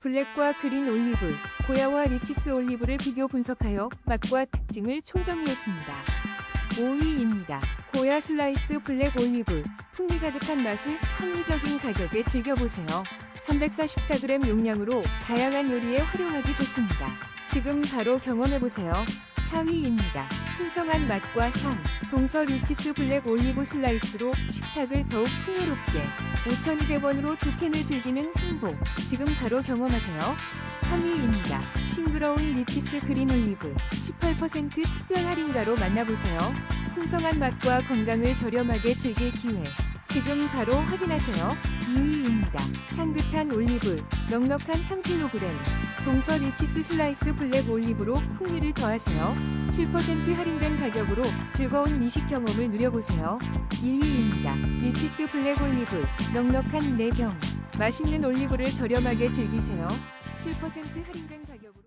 블랙과 그린 올리브, 고야와 리치스 올리브를 비교 분석하여 맛과 특징을 총정리했습니다. 5위입니다. 고야 슬라이스 블랙 올리브, 풍미 가득한 맛을 합리적인 가격에 즐겨보세요. 344g 용량으로 다양한 요리에 활용하기 좋습니다. 지금 바로 경험해보세요. 4위입니다. 풍성한 맛과 향, 동서 리치스 블랙 올리브 슬라이스로 식탁을 더욱 풍요롭게 5,200원으로 두 캔을 즐기는 행복. 지금 바로 경험하세요. 3위입니다. 싱그러운 리치스 그린 올리브 18% 특별 할인가로 만나보세요. 풍성한 맛과 건강을 저렴하게 즐길 기회. 지금 바로 확인하세요. 2위입니다. 향긋한 올리브, 넉넉한 3kg. 동서 리치스 슬라이스 블랙 올리브로 풍미를 더하세요. 7% 할인된 가격으로 즐거운 미식 경험을 누려보세요. 1위입니다. 리치스 블랙 올리브, 넉넉한 4병. 맛있는 올리브를 저렴하게 즐기세요. 17% 할인된 가격으로.